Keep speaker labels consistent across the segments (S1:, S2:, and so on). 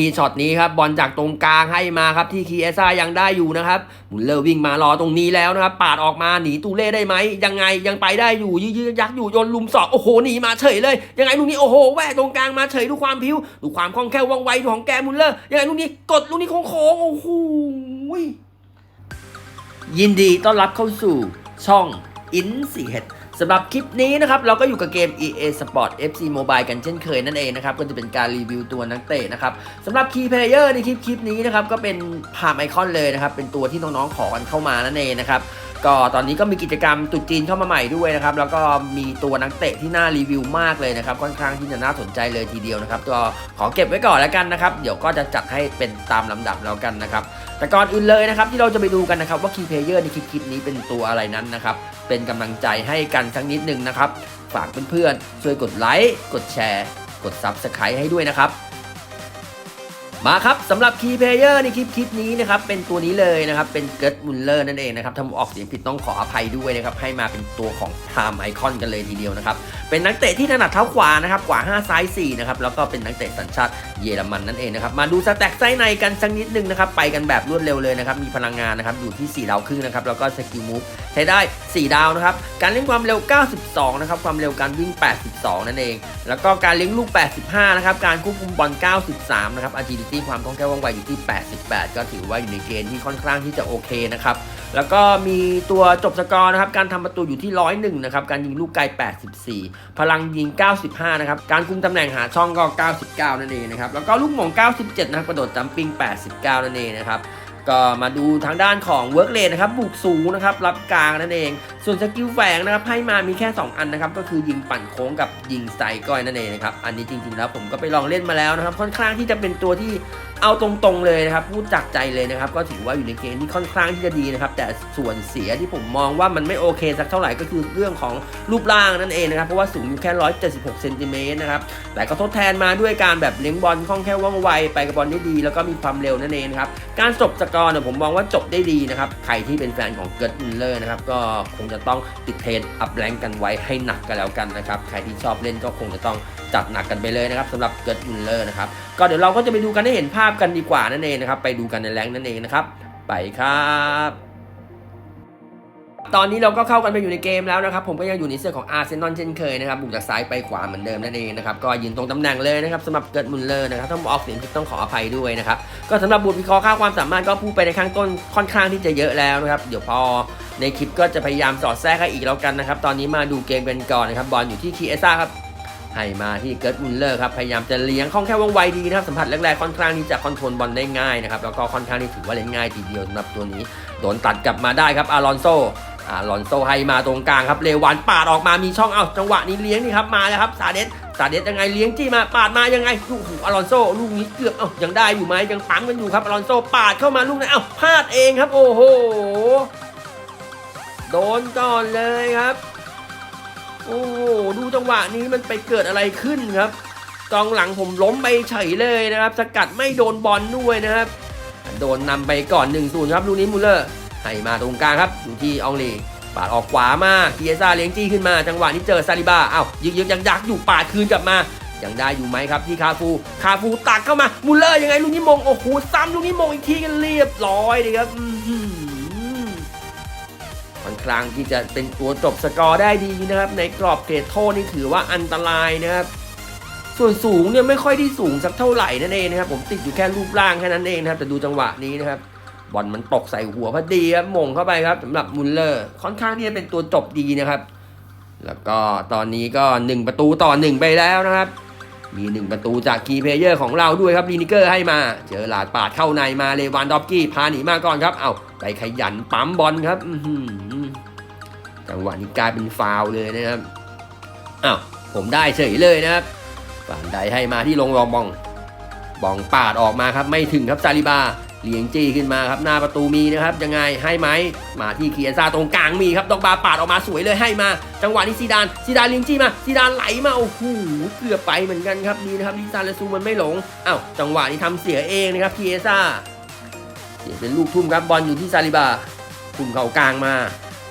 S1: มีช็อตนี้ครับบอลจากตรงกลางให้มาครับที่คีเอซ่ายังได้อยู่นะครับมุลเลอร์วิ่งมารอตรงนี้แล้วนะครับปาดออกมาหนีตูเล่ได้ไหมยังไงยังไปได้อยู่ยื้อยักอยู่โยนลุมสอกโอ้โหหนีมาเฉยเลย ยังไงลูกนี้โอ้โหแหวกตรงกลางมาเฉยดูความพิ้วดูความคล่องแคล่วว่องไวของแกมุลเลอร์ยังไงลูกนี้กดลูกนี้โค้งโอ้โหยินดีต้อนรับเข้าสู่ช่องอินสีเห็ด สำหรับคลิปนี้นะครับเราก็อยู่กับเกม EA Sport FC Mobile กันเช่นเคยนั่นเองนะครับก็จะเป็นการรีวิวตัวนักเตะนะครับสำหรับ Key Player ในคลิปคลิปนี้นะครับก็เป็นพามไอคอนเลยนะครับเป็นตัวที่น้องๆขอกันเข้ามานั่นเองนะครับ ก็ตอนนี้ก็มีกิจกรรมตรุษจีนเข้ามาใหม่ด้วยนะครับ แล้วก็มีตัวนักเตะที่น่ารีวิวมากเลยนะครับ ค่อนข้างที่จะน่าสนใจเลยทีเดียวนะครับก็ขอเก็บไว้ก่อนแล้วกันนะครับ เดี๋ยวก็จะจัดให้เป็นตามลำดับแล้วกันนะครับ แต่ก่อนอื่นเลยนะครับที่เราจะไปดูกันนะครับว่า Key Player ในคลิปคลิปนี้เป็นตัวอะไรนั้นนะครับ เป็นกำลังใจให้กันสักนิดนึงนะครับ ฝากเพื่อนๆช่วยกดไลค์ กดแชร์ กด Subscribe ให้ด้วยนะครับ มาครับสำหรับ Key Player ในคลิปคลิปนี้นะครับเป็นตัวนี้เลยนะครับเป็นเกิร์ตมุลเลอร์นั่นเองนะครับถ้าออกเสียงผิดต้องขออภัยด้วยนะครับให้มาเป็นตัวของ Time Icon กันเลยทีเดียวนะครับเป็นนักเตะที่ถนัดเท้าขวานะครับกว่า5ซ้าย4นะครับแล้วก็เป็นนักเตะสัญชาติเยอรมันนั่นเองนะครับมาดูสแต็กไส้ในกันสักนิดนึงนะครับไปกันแบบรวดเร็วเลยนะครับมีพลังงานนะครับอยู่ที่ 4 ดาวครึ่งนะครับแล้วก็สกิลมูฟใช้ได้ 4 ดาวนะครับการเล่นความเร็ว 92 นะครับความเร็วการวิ่ง 82 นั่นเอง แล้วก็การเลี้ยงลูก 85 นะครับการควบคุมบอล 93 นะครับ agility ความคล่องแคล่วว่องไวอยู่ที่ 88 ก็ถือว่าอยู่ในเกณฑ์ที่ค่อนข้างที่จะโอเคนะครับ แล้วก็มีตัวจบสกอร์นะครับ การทำประตูอยู่ที่ 101 นะครับ การยิงลูกไกล 84 พลังยิง 95 นะครับ การคุมตำแหน่งหาช่องก็ 99 นั่นเองนะครับ แล้วก็ลูกหม่ง 97 นะครับ กระโดดจัมปิ้ง 89 นั่นเองนะครับ ก็มาดูทางด้านของเวิร์กเลนนะครับ บุกสูงนะครับ รับกลางนั่นเองส่วนสกิลแฝงนะครับให้มามีแค่ 2 อันนะครับก็คือยิงปั่นโค้งกับยิงไซก้อยนั่นเองนะครับอันนี้จริงๆแล้วผมก็ไปลองเล่นมาแล้วนะครับค่อนข้างที่จะเป็นตัวที่เอาตรงๆเลยนะครับพูดจากใจเลยนะครับก็ถือว่าอยู่ในเกณฑ์ที่ค่อนข้างที่จะดีนะครับแต่ส่วนเสียที่ผมมองว่ามันไม่โอเคสักเท่าไหร่ก็คือเรื่องของรูปร่างนั่นเองนะครับเพราะว่าสูงอยู่แค่ 176เซนติเมตรนะครับแต่ก็ทดแทนมาด้วยการแบบเลี้ยงบอลคล่องแคล่วว่องไวไปกับบอลได้ดี แล้วก็มีความเร็วนั่นเองนะครับการจบสกอร์เนี่ยผมมองว่าจบได้ดีนะครับใครที่เป็นแฟนของเกิร์ตมิลเลอร์นะครับก็คงจะต้องติดเทรนอัพแรงกันไว้ให้หนักกันแล้วกันนะครับ ใครที่ชอบเล่นก็คงจะต้องจัดหนักกันไปเลยนะครับสำหรับเกิร์ตมิลเลอร์นะครับ ก็เดี๋ยวเราก็จะไปดูกันให้เห็นภาพกันดีกว่านั่นเองนะครับ ไปดูกันในแรงนั่นเองนะครับ ไปครับตอนนี้เราก็เข้ากันไปอยู่ในเกมแล้วนะครับ ผมก็ยังอยู่ในเสื้อของอาร์เซนอลเช่นเคยนะครับบุกจากซ้ายไปขวาเหมือนเดิมนั่นเองนะครับก็ยืนตรงตำแหน่งเลยนะครับสำหรับเกิร์ตมุลเลอร์นะครับถ้าผมออกเสียงผิดต้องขออภัยด้วยนะครับก็สำหรับบทวิเคราะห์ค่าความสามารถก็พูดไปในข้างต้นค่อนข้างที่จะเยอะแล้วนะครับเดี๋ยวพอ ในคลิปก็จะพยายามสอดแทรกให้อีกแล้วกันนะครับ ตอนนี้มาดูเกมกันก่อนนะครับ บอลอยู่ที่คีเอซ่าครับให้มาที่เกิร์ตมุลเลอร์ครับ พยายามจะเลี้ยงคล่องแคล่วว่องไวดีนะครับ สัมผัสแรกๆค่อนข้างที่จะคอนโทรลบอลได้ง่ายนะครับ แล้วก็ค่อนข้างที่ถือว่าเล่นง่ายทีเดียวสำหรับตัวนี้ โดนตัดกลับมาได้ครับ อารอนโซ อารอนโซให้มาตรงกลางครับ เลวานปาดออกมา มีช่อง เอาจังหวะนี้เลี้ยงนี่ครับ มาแล้วครับ ซาเดสซาเดสยังไงเลี้ยงจี้มา ปาดมายังไงลูกหูอารอนโซ ลูกนี้เกือบ เอ้ายังได้อยู่ไหมยังปั๊มกันอยู่ครับ อารอนโซ ปาดเข้ามาลูกนั้นเอ้าพลาดเองครับ โอ้โห โดนก่อนเลยครับ โอ้โหดูจังหวะนี้มันไปเกิดอะไรขึ้นครับกองหลังผมล้มไปเฉยเลยนะครับ สกัดไม่โดนบอลด้วยนะครับ โดนนำไปก่อน1นศูนย์ครับลูกนี้มูลเลอร์ให้มาตรงกลางครับอยู่ที่อองลีปาดออกขวามาเคียซ่าเลี้ยงจี้ขึ้นมา จังหวะนี้เจอซาลิบาอ้าวยึกยึกยักยักอยู่ปาดคืนกลับมายังได้อยู่ไหมครับที่คาฟู คาฟูตักเข้ามามูลเลอร์ยังไงลูกนี้มงโอ้โหซ้ำลูกนี้มงอีกทีกันเรียบร้อยเลยครับ ค่อนข้งที่จะเป็นตัวจบสกอร์ได้ดีนะครับ ในกรอบเขตโทษนี่ถือว่าอันตรายนะครับ ส่วนสูงเนี่ยไม่ค่อยได้สูงสักเท่าไหร่นั่นเองนะครับ ผมติดอยู่แค่รูปร่างแค่นั้นเองนะครับแต่ดูจังหวะนี้นะครับบอลมันตกใส่หัวพอดีครับมงเข้าไปครับสำหรับมุลเลอร์ ค่อนข้างที่จะเป็นตัวจบดีนะครับ แล้วก็ตอนนี้ก็ 1 ประตูต่อ 1 ไปแล้วนะครับ มี 1 ประตูจากคีเพเยอร์ของเราด้วยครับลีนิเกอร์ให้มา เจอหลาดปาดเข้าในมาเลวานดอฟกี้พาหนีมาก่อนครับเอา ไปขยันปั๊มบอลครับจังหวะนี้กลายเป็นฟาวเลยนะครับอ้าวผมได้เฉยเลยนะครับฝันใดให้มาที่ลงรองบอง บองปาดออกมาครับ ไม่ถึงครับซาลิบาเลียงจี้ขึ้นมาครับหน้าประตูมีนะครับ ยังไงให้ไหมมาที่เคียซาตรงกลางมีครับดอกบาปาดออกมาสวยเลยให้มา จังหวะนี้ซีดานซีดานเลียงจี้มาซีดานไหลมาโอ้โหเกือบไปเหมือนกันครับดีนะครับลิซาเลซูมันไม่หลงอ้าวจังหวะนี้ทำเสียเองนะครับเคียซา เป็นลูกทุ่มครับบอลอยู่ที่ซาลิบาทุ่มเข้ากลางมา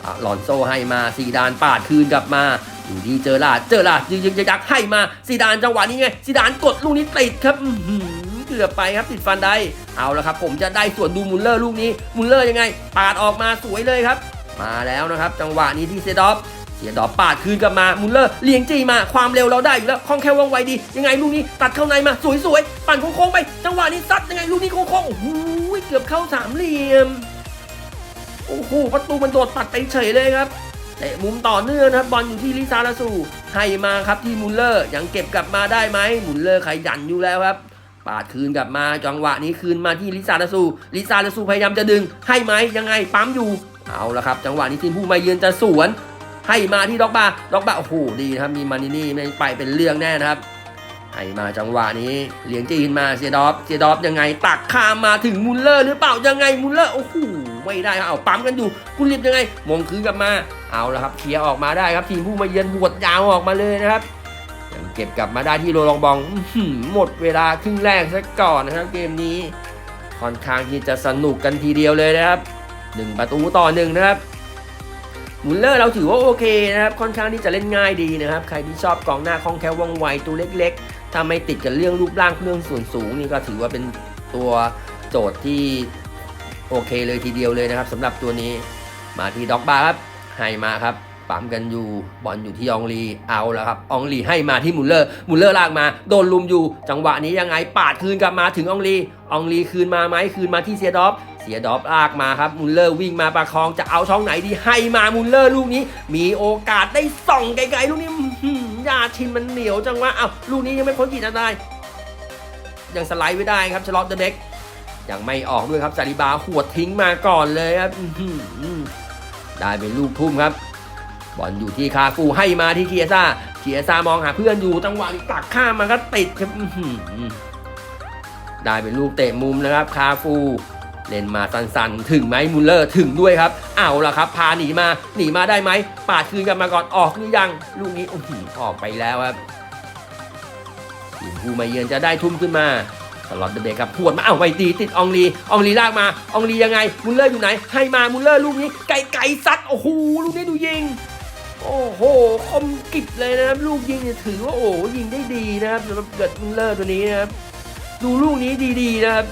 S1: อะลอนโซให้มาซีดานปาดคืนกลับมาอยู่ที่เจอลาดเจอลาดยึกยึกยักยักให้มาซีดานจังหวะนี้ไงซีดานกดลูกนี้ติดครับเกืกือบไปครับติดฟันได้เอาละครับ ผมจะได้ส่วนดูมุลเลอร์ลูกนี้มุลเลอร์ยังไง ปาดออกมาสวยเลยครับ มาแล้วนะครับ จังหวะนี้ที่เซดอฟ เสียดอปาดคืนกลับมามุลเลอร์เลี้ยงจีมาความเร็วเราได้อยู่แล้วคล่องแคล่วว่องไวดี ยังไงลูกนี้ตัดเข้าในมาสวยๆ ปั่นโค้งๆไป จังหวะนี้ซัดยังไงลูกนี้โค้งๆโอ้โหเกือบเข้าสามเหลี่ยมโอ้โหประตูมันโดดปัดไปเฉยเลยครับเตะมุมต่อเนื่องนะครับบอลอยู่ที่ลิซาลาสูให้มาครับที่มุลเลอร์ยังเก็บกลับมาได้ไหมมุลเลอร์ขยันอยู่แล้วครับปาดคืนกลับมาจังหวะนี้คืนมาที่ลิซาลาสูลิซาลาสูพยายามจะดึงให้ไหมยังไงปั๊มอยู่เอาละครับ จังหวะนี้ทีมผู้มาเยือนจะสวน ให้มาที่ด็อกบาด็อกบาโอ้โหดีนะครับ มีมานินี่ไม่ไปเป็นเรื่องแน่นะครับให้มาจังหวะนี้เลี้ยงจีนมาเซียดอฟเซียดอฟยังไง ตักข้ามมาถึงมุลเลอร์หรือเปล่ายังไงมุลเลอร์โอ้โหไม่ได้ครับเอาปั๊มกันอยู่กุลิบยังไงมงคืนกลับมาเอาละครับเคลียร์ออกมาได้ครับ ทีมผู้มาเยือนหวดยาวออกมาเลยนะครับยังเก็บกลับมาได้ที่โรลองบองอื้อหือหมดเวลาครึ่งแรกซะก่อนนะครับเกมนี้ค่อนข้างที่จะสนุกกันทีเดียวเลยนะครับหนึ่งประตูต่อหนึ่งนะครับ มุลเลอร์เราถือว่าโอเคนะครับ ค่อนข้างที่จะเล่นง่ายดีนะครับ ใครที่ชอบกองหน้าคล่องแคล่วว่องไวตัวเล็กๆ ถ้าไม่ติดกับเรื่องรูปร่างเรื่องส่วนสูงนี่ก็ถือว่าเป็นตัวโจทย์ที่โอเคเลยทีเดียวเลยนะครับสำหรับตัวนี้มาที่ด็อกบาครับให้มาครับปั๊มกันอยู่บอลอยู่ที่องลีเอาแล้วครับองลีให้มาที่มุลเลอร์มุลเลอร์ลากมา โดนลุมอยู่ จังหวะนี้ยังไงปาดคืนกลับมาถึงองลีองลีคืนมาไหมคืนมาที่เซียดอฟ สียดอฟลากมาครับมุลเลอร์วิ่งมาประคองจะเอาช่องไหนดีให้มามุลเลอร์ลูกนี้ มีโอกาสได้ส่องไกลๆลูกนี้หือยาชินมันเหนียวจังวะเอ้าลูกนี้ยังไม่พ้นขีดอันตรายยังสไลด์ไว้ได้ครับชลอตเดเด็กยังไม่ออกด้วยครับซาลิบาหวดทิ้งมาก่อนเลยครับหือได้เป็นลูกทุ่มครับบอลอยู่ที่คาฟูให้มาที่เคียซ่าเคียซ่ามองหาเพื่อนอยู่จังหวะนี้ตักข้ามมันก็ติดครับหือได้เป็นลูกเตะมุมนะครับ คาฟู เล่นมาสั้นๆ ถึงไหมมุลเลอร์ถึงด้วยครับ เอาละครับ พาหนีมาหนีมาได้ไหมปาดคืนกันมาก่อนออกหรือยัง ลูกนี้โอ้โหออกไปแล้วครับทีมผู้มาเยือนจะได้ทุ่มขึ้นมาตลอดเดบรกครับพวดมาเอ้าไม่ตีติดองลีองลีลากมาองลียังไงมุลเลอร์อยู่ไหน ให้มามุลเลอร์ลูกนี้ไกลไกลๆซัดโอ้โหลูกนี้ดูยิง โอ้โหคมกิบเลยนะครับ ลูกยิงเนี่ยถือว่าโอ้ยิงได้ดีนะครับสำหรับเกิดมุลเลอร์ตัวนี้นะครับดูลูกนี้ดีๆนะครับ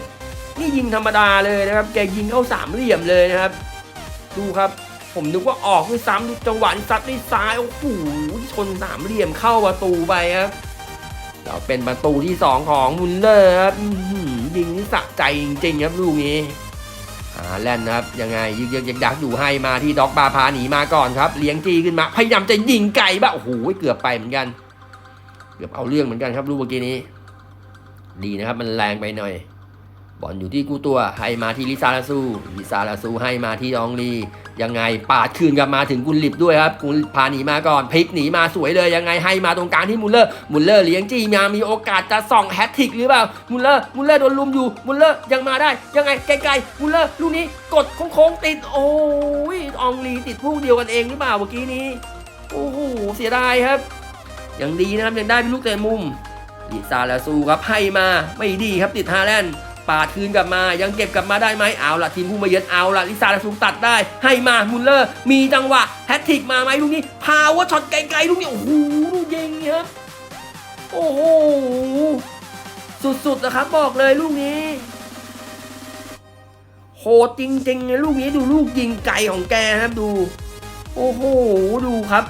S1: นี่ยิงธรรมดาเลยนะครับ แกยิงเข้าสามเหลี่ยมเลยนะครับ ดูครับ ผมนึกว่าออกด้วยซ้ำจังหวะซัดด้วยซ้ายโอ้โหชนสามเหลี่ยมเข้าประตูไปครับเราเป็นประตูที่ 2 ของมุลเลอร์ครับยิงนี่สะใจจริงๆครับลูกนี้อ่าแล่นนะครับยังไงยึกยึกยักยักอยู่ให้มาที่ด็อกบาพาหนีมาก่อนครับ เลี้ยงจีขึ้นมา พยายามจะยิงไก่บ้าโอ้โหเกือบไปเหมือนกัน เกือบเอาเรื่องเหมือนกันครับลูกเมื่อกี้นี้ ดีนะครับมันแรงไปหน่อย บอลอยู่ที่กูตัวให้มาที่ลิซาลาซูลิซาลาซูให้มาที่องลียังไงปาดคืนกลับมาถึงกุลิบด้วยครับกุลพาหนีมาก่อนพลิกหนีมาสวยเลยยังไงให้มาตรงกลางที่มุลเลอร์มุลเลอร์เลี้ยงจี้มามีโอกาสจะส่องแฮตทิกหรือเปล่ามุลเลอร์มุลเลอร์โดนลุมอยู่มุลเลอร์ยังมาได้ ยังไงไกลๆมุลเลอร์ลูกนี้กดโค้งๆติดโอ้ยองลีติดพวกเดียวกันเองหรือเปล่าเมื่อกี้นี้โอ้โหเสียดายครับยังดีนะครับยังได้เป็นลูกเตะมุมลิซาลาซูครับให้มาไม่ดีครับติดฮาแลนด์ ปาดคืนกลับมา ยังเก็บกลับมาได้ไหมเอาละทีมผู้มาเยือนเอาละลิซาลาซูตัดได้ ให้มามุลเลอร์ มีจังหวะแฮตทริกมาไหมลูกนี้พาวว่าช็อตไกลๆลูกนี้โอ้โหลูกยิงครับโอ้โหสุดๆนะครับบอกเลยลูกนี้โหจริงๆเลยลูกนี้ดูลูกยิงไกลของแกครับดู โอ้โหดูครับ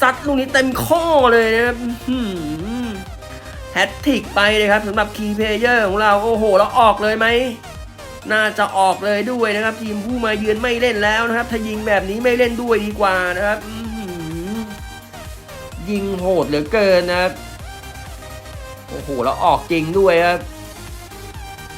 S1: ซัดลูกนี้เต็มข้อเลยนะครับ แฮตทริกไปเลยครับสำหรับคีย์เพลเยอร์ของเราโอ้โหแล้วออกเลยไหมน่าจะออกเลยด้วยนะครับ ทีมผู้มาเยือนไม่เล่นแล้วนะครับ ถ้ายิงแบบนี้ไม่เล่นด้วยดีกว่านะครับยิงโหดเหลือเกินนะครับโอ้โหแล้วออกจริงด้วยครับ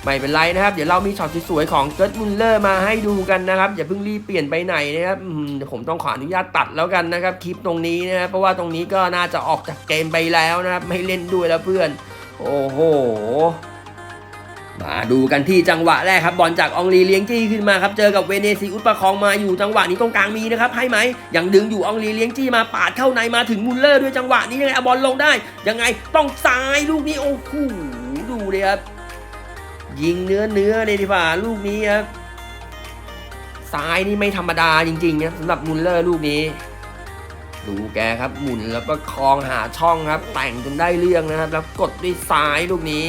S1: ไม่เป็นไรนะครับ เดี๋ยวเรามีช็อตสวยๆของเกิร์ตมุลเลอร์มาให้ดูกันนะครับ อย่าเพิ่งรีบเปลี่ยนไปไหนนะครับเดี๋ยวผมต้องขออนุญาตตัดแล้วกันนะครับคลิปตรงนี้นะครับเพราะว่าตรงนี้ก็น่าจะออกจากเกมไปแล้วนะครับไม่เล่นด้วยแล้วเพื่อน โอ้โหมาดูกันที่จังหวะแรกครับบอลจากอองลีเลี้ยงจี้ขึ้นมาครับเจอกับเวเนซิอุสประคองมาอยู่จังหวะนี้ตรงกลางมีนะครับให้ไหมยังดึงอยู่อองลีเลี้ยงจี้มาปาดเข้าในมาถึงมุลเลอร์ด้วยจังหวะนี้ยังไงเอาบอลลงได้ยังไงต้องซ้ายลูกนี้โอ้โหดูเลยครับ ยิงเนื้อเนื้อเลยดีกว่าลูกนี้ครับซ้ายนี่ไม่ธรรมดาจริงๆครับสำหรับมุลเลอร์ลูกนี้ ดูแกครับหมุนแล้วก็คลองหาช่องครับ แต่งจนได้เรื่องนะครับ แล้วกดด้วยซ้ายลูกนี้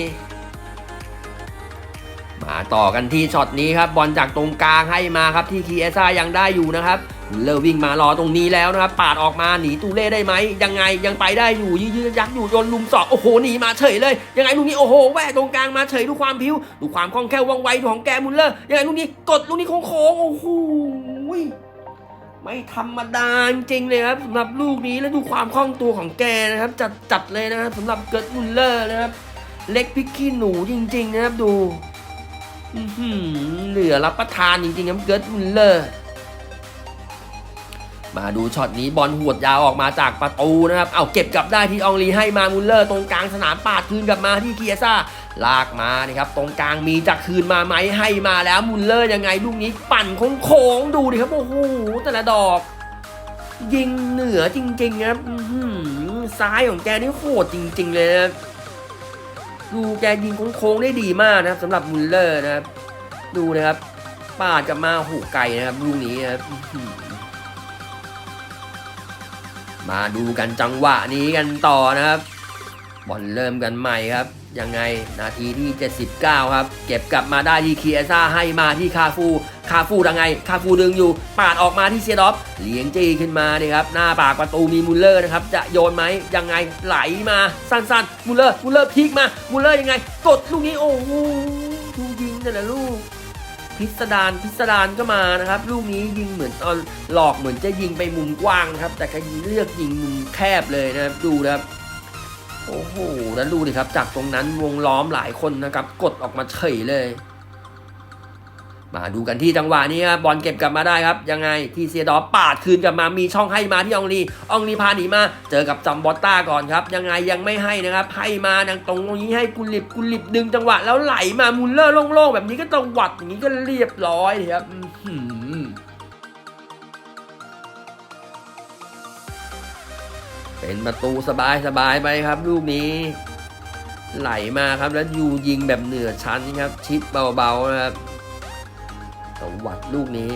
S1: มาต่อกันที่ช็อตนี้ครับบอลจากตรงกลางให้มาครับที่คีเอซ่ายังได้อยู่นะครับ เลอร์วิ่งมารอตรงนี้แล้วนะครับปาดออกมาหนีตูเล่ได้ไหมยังไงยังไปได้อยู่ยืดๆยักอยู่โยนลุมสอกโอ้โหหนีมาเฉยเลย ยังไงลูกนี้โอ้โหแหวกตรงกลางมาเฉยดูความพิ้วดูความคล่องแคล่วว่องไวของแกมุลเลอร์ยังไงลูกนี้กดลูกนี้โค้งโอ้โหไม่ธรรมดาจริงเลยครับสำหรับลูกนี้แล้วดูความคล่องตัวของแกนะครับ จัดจัดเลยนะครับสำหรับเกิร์ตมุลเลอร์นะครับ เล็กพิกขี้หนูจริง ๆ นะครับดูอื้อหือเหลือรับประทานจริงๆครับเกิร์ตมุลเลอร์ มาดูช็อตนี้บอลหวดยาวออกมาจากประตูนะครับ เอาเก็บกลับได้ที่อองลีให้มามุลเลอร์ตรงกลางสนามปาดคืนกลับมาที่เคียซ่าลากมานะครับตรงกลางมีจะคืนมาไหมให้มาแล้วมุลเลอร์ยังไงลูกนี้ปั่นโค้งๆดูดิครับโอ้โหแต่ละดอก ยิงเหนือจริงๆครับซ้ายของแกนี่โหดจริง ๆ เลยนะดูแกยิงโค้งๆได้ดีมากนะครับสำหรับมุลเลอร์นะครับ ดูนะครับปาดกลับมาหูไก่นะครับลูกนี้นะครับ มาดูกันจังหวะนี้กันต่อนะครับ บอลเริ่มกันใหม่ครับ ยังไงนาทีที่ 79 ครับ เก็บกลับมาได้ที่เคียซ่าให้มาที่คาฟู คาฟูยังไง คาฟูดึงอยู่ ปาดออกมาที่เซียดอฟเลี้ยงจี้ขึ้นมาดิครับ หน้าปากประตูมีมุลเลอร์นะครับ จะโยนไหมยังไงไหลมาสั้นๆมุลเลอร์มุลเลอร์พลิกมามุลเลอร์ยังไง กดลูกนี้โอ้โหยิงแต่นแหละลูก พิสดารพิสดารก็มานะครับ ลูกนี้ยิงเหมือนตอนหลอกเหมือนจะยิงไปมุมกว้างนะครับ แต่ก็เลือกยิงมุมแคบเลยนะครับดูนะครับโอ้โหแล้วดูดิครับ จากตรงนั้นวงล้อมหลายคนนะครับ กดออกมาเฉยเลย มาดูกันที่จังหวะนี้ครับบอลเก็บกลับมาได้ครับ ยังไงที่เซียดอปาดคืนกลับมามีช่องให้มาที่องลีองลีพาหนีมา เจอกับจอมบอตต้าก่อนครับ ยังไงยังไม่ให้นะครับให้มาทางตรงนี้ให้กุลิบกุลิบดึงจังหวะแล้วไหลมามุลเลอร์โล่งๆแบบนี้ก็จังหวัดอย่างนี้ก็เรียบร้อยเลยครับเป็นประตูสบายสบายๆไปครับ ลูกนี้ ไหลมาครับแล้วยูยิงแบบเหนือชั้นครับ ชิดเบาๆนะครับ ตวัดลูกนี้